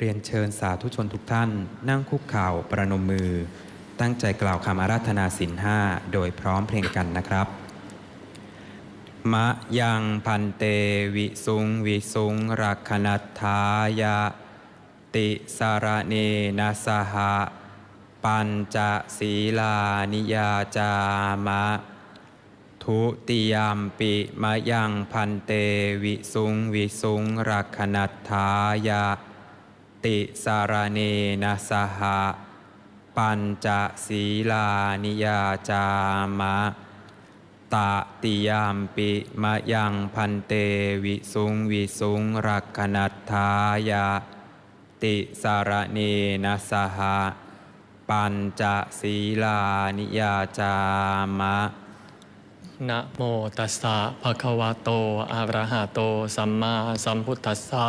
เรียนเชิญสาธุชนทุกท่าน นั่งคุกเข่าประนมมือ ตั้งใจกล่าวคำอาราธนาสินห้าโดยพร้อมเพลงกันนะครับ มะยังพันเตวิสุงวิสุงรักขนัตถายะ ติสารเนนะสหะปัญจศีลานิยาจามะ ทุติยามปิมะยังพันเตวิสุงวิสุงรักขนัตถายะ ติสารเนนะสหะปัญจศีลานิยาจามะตติยามปิมะยังพันเตวิสุงวิสุงรักขนัตถายะติสารเนนะสหะปัญจศีลานิยาจามะนะโมตัสสะภะคะวะโตอะระหะโต สัมมาสัมพุทธัสสะ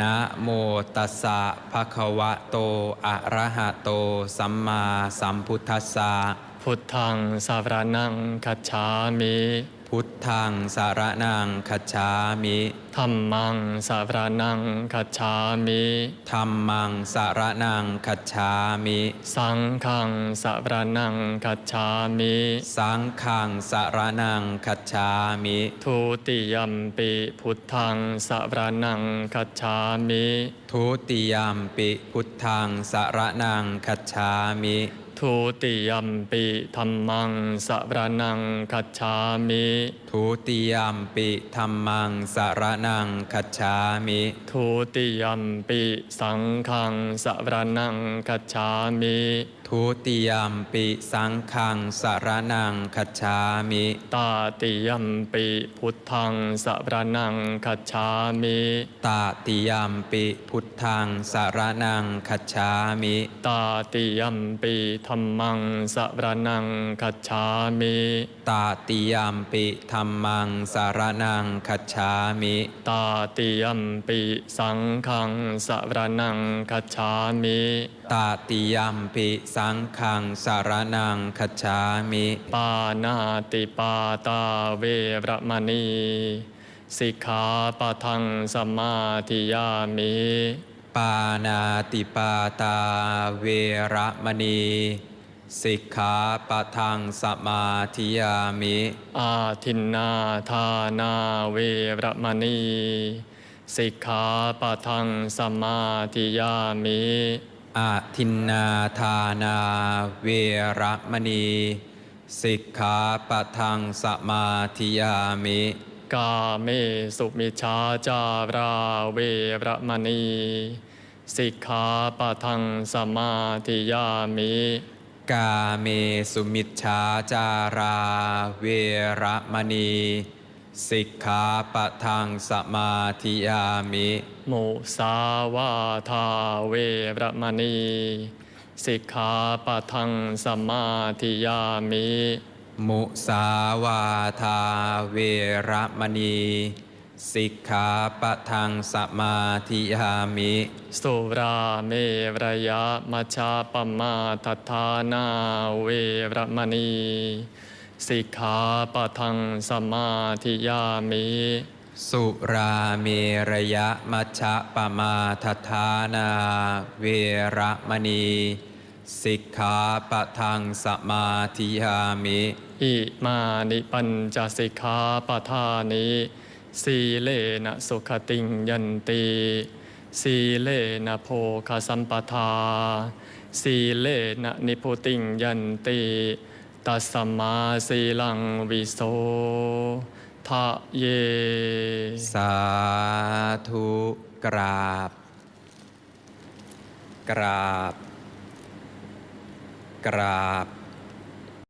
นะโมตัสสะภะคะวะโต อะระหะโต สัมมาสัมพุทธัสสะพุทธังสารนังคัจฉามิ พุทธังสารนังคัจฉามิธัมมังสารนังคัจฉามิธัมมังสารนังคัจฉามิ สังฆังสารนังคัจฉามิ สังฆังสารนังคัจฉามิ ทุติยัมปิพุทธังสารนังคัจฉามิ ทุติยามปิพุทธังสารนังคัจฉามิ ทุติยัมปิธัมมังสารนังคัจฉามิทุติยามปิธัมมังสารนังคัจฉามิทุติยัมปิสังฆังสารนังคัจฉามิ ทุติยามปิสังฆังสารนังคัจฉามิตาติยัมปิพุทธังสารนังคัจฉามิตาติยามปิพุทธังสารนังคัจฉามิตาติยัมปิธัมมังสารนังคัจฉามิตาติยามปิธัมมังสารนังคัจฉามิตาติยัมปิสังฆังสารนังคัจฉามิตาติยามปิสังฆังสารนังคัจฉามิ ปานาติปาตาเวรมณีสิกขาปะทังสมาธิยามิ ปานาติปาตาเวระมณีสิกขาปะทังสมาธิยามิ อาทินนาทานาเวรมณีสิกขาปะทังสมาธิยามิ อาทินนาทานาเวระมณีสิกขาปะทังสมาธิยามิ กาเมสุมิชฌาจาราเวรมณีสิกขาปะทังสมาธิยามิ กาเมสุมิชฌาจาราเวระมณี สิกขาปะทังสมาธิยามิมุสาวาทาเวรมณีสิกขาปะทังสมาธิยามิมุสาวาทาเวระมณีสิกขาปะทังสมาธิยามิสุราเมรยะมัชฌาปมาทัฏฐานาเวรมณี สิกขาปะทังสมาธิยามิสุราเมรยะมัชฌะปมาทฐานาเวระมณีสิกขาปะทังสมาธิยามิอิมานิปัญจสิกขาปทานิสีเลนะสุขติงยันติสีเลนะโภคสัมปทาสีเลนะนิพุติงยันติ ตัสมมาสีลังวิโสทะเย สาธุกราบ กราบ กราบ